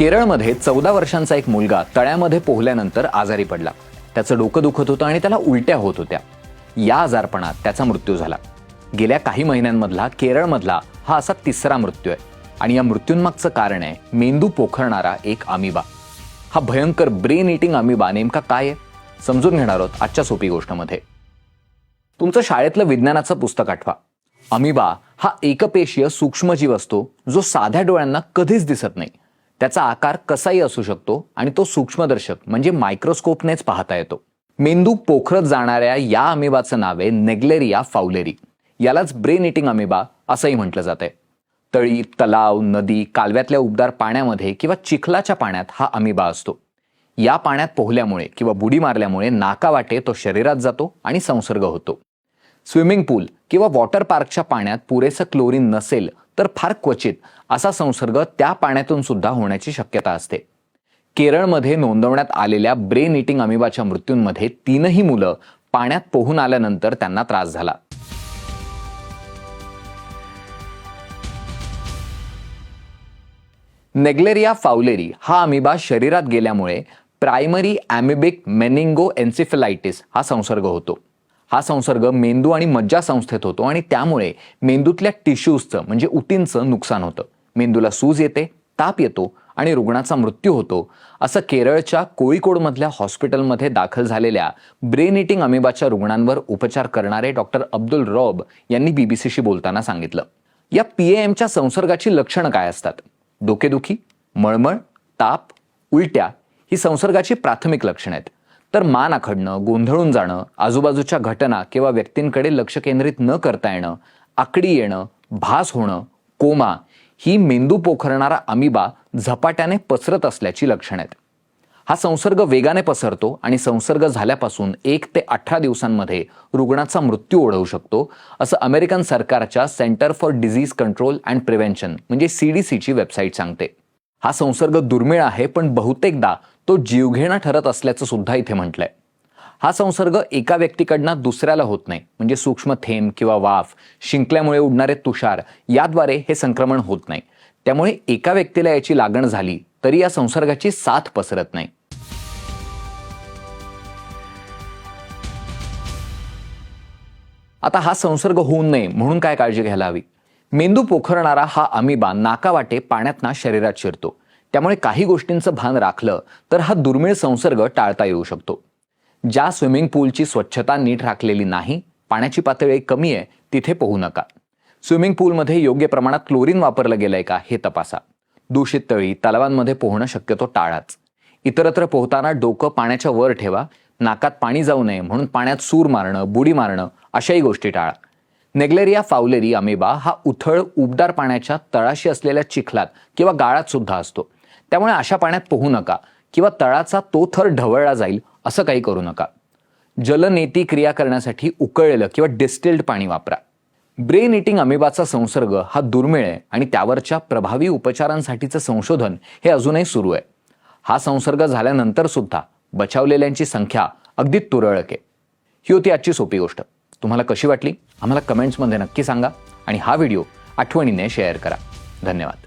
केरळमध्ये चौदा वर्षांचा एक मुलगा तळ्यामध्ये पोहल्यानंतर आजारी पडला. त्याचं डोकं दुखत होतं आणि त्याला उलट्या होत होत्या. या आजारपणात त्याचा मृत्यू झाला. गेल्या काही महिन्यांमधला केरळमधला हा असा तिसरा मृत्यू आहे. आणि या मृत्यूंमागचं कारण आहे मेंदू पोखरणारा एक अमिबा. हा भयंकर ब्रेन इटिंग अमिबा नेमका काय आहे? समजून घेणार आहोत आजच्या सोपी गोष्टमध्ये. तुमचं शाळेतलं विज्ञानाचं पुस्तक आठवा. अमिबा हा एकपेशीय सूक्ष्मजीव असतो जो साध्या डोळ्यांना कधीच दिसत नाही. त्याचा आकार कसाही असू शकतो आणि तो सूक्ष्मदर्शक म्हणजे मायक्रोस्कोपनेच पाहता येतो. मेंदू पोखरत जाणाऱ्या या अमिबाचं नाव आहे नेग्लेरिया फाउलेरी. यालाच ब्रेन इटिंग अमिबा असंही म्हटलं जातंय. तळी तलाव नदी कालव्यातल्या उबदार पाण्यामध्ये किंवा चिखलाच्या पाण्यात हा अमिबा असतो. या पाण्यात पोहल्यामुळे किंवा बुडी मारल्यामुळे नाकावाटे तो शरीरात जातो आणि संसर्ग होतो. स्विमिंग पूल किंवा वॉटर पार्कच्या पाण्यात पुरेसं क्लोरीन नसेल तर फार क्वचित असा संसर्ग त्या पाण्यातून सुद्धा होण्याची शक्यता असते. केरळमध्ये नोंदवण्यात आलेल्या ब्रेन इटिंग अमिबाच्या मृत्यूंमध्ये तीनही मुलं पाण्यात पोहून आल्यानंतर त्यांना त्रास झाला. नेग्लेरिया फाउलेरी हा अमिबा शरीरात गेल्यामुळे प्रायमरी ॲमिबिक मेनिंगो एन्सिफिलायटिस हा संसर्ग होतो. हा संसर्ग मेंदू आणि मज्जा संस्थेत होतो आणि त्यामुळे मेंदूतल्या टिश्यूजचं म्हणजे उतींचं नुकसान होतं. मेंदूला सूज येते ताप येतो आणि रुग्णाचा मृत्यू होतो. असं केरळच्या कोळीकोडमधल्या हॉस्पिटलमध्ये दाखल झालेल्या ब्रेन इटिंग अमिबाच्या रुग्णांवर उपचार करणारे डॉक्टर अब्दुल रॉब यांनी बीबीसीशी बोलताना सांगितलं. या पीएएमच्या संसर्गाची लक्षणं काय असतात? डोकेदुखी मळमळ ताप उलट्या ही संसर्गाची प्राथमिक लक्षणं आहेत. तर मान आखडणं गोंधळून जाणं आजूबाजूच्या घटना किंवा व्यक्तींकडे लक्ष केंद्रित न करता येणं आकडी येणं भास होणं कोमा ही मेंदू पोखरणारा अमिबा झपाट्याने पसरत असल्याची लक्षणं आहेत. हा संसर्ग वेगाने पसरतो आणि संसर्ग झाल्यापासून एक ते अठरा दिवसांमध्ये रुग्णाचा मृत्यू ओढवू शकतो असं अमेरिकन सरकारच्या centre for disease control and prevention म्हणजे सी डी सीची वेबसाईट सांगते. हा संसर्ग दुर्मिळ आहे पण बहुतेकदा तो जीवघेणा ठरत असल्याचं सुद्धा इथे म्हटलंय. हा संसर्ग एका व्यक्तीकडनं दुसऱ्याला होत नाही म्हणजे सूक्ष्म थेंब किंवा वाफ शिंकल्यामुळे उडणारे तुषार याद्वारे हे संक्रमण होत नाही. त्यामुळे एका व्यक्तीला याची लागण झाली तरी या संसर्गाची साथ पसरत नाही. आता हा संसर्ग होऊ नये म्हणून काय काळजी घ्यायला हवी? मेंदू पोखरणारा हा अमिबा नाकावाटे पाण्यातना शरीरात शिरतो. त्यामुळे काही गोष्टींचं भान राखलं तर हा दुर्मिळ संसर्ग टाळता येऊ शकतो. ज्या स्विमिंग पूलची स्वच्छता नीट राखलेली नाही पाण्याची पातळी कमी आहे तिथे पोहू नका. स्विमिंग पूलमध्ये योग्य प्रमाणात क्लोरीन वापरलं गेलंय का हे तपासा. दूषित तळी तलावांमध्ये पोहणं शक्यतो टाळाच. इतरत्र पोहताना डोकं पाण्याच्या वर ठेवा. नाकात पाणी जाऊ नये म्हणून पाण्यात सूर मारणं बुडी मारणं अशाही गोष्टी टाळा. नेग्लेरिया फावलेरी अमेबा हा उथळ उबदार पाण्याच्या तळाशी असलेल्या चिखलात किंवा गाळात सुद्धा असतो. त्यामुळे अशा पाण्यात पोहू नका किंवा तळाचा तो थर ढवळला जाईल असं काही करू नका. जलनेती क्रिया करण्यासाठी उकळलेलं किंवा डिस्टिल्ड पाणी वापरा. ब्रेन इटिंग अमेबाचा संसर्ग हा दुर्मिळ आहे आणि त्यावरच्या प्रभावी उपचारांसाठीचं संशोधन हे अजूनही सुरू आहे. हा संसर्ग झाल्यानंतर सुद्धा बचावलेल्यांची संख्या अगदी तुरळक आहे. ही होती आजची सोपी गोष्ट. तुम्हाला कशी वाटली? आम्हाला कमेंट्समध्ये नक्की सांगा आणि हा व्हिडिओ आठवणीने शेअर करा. धन्यवाद.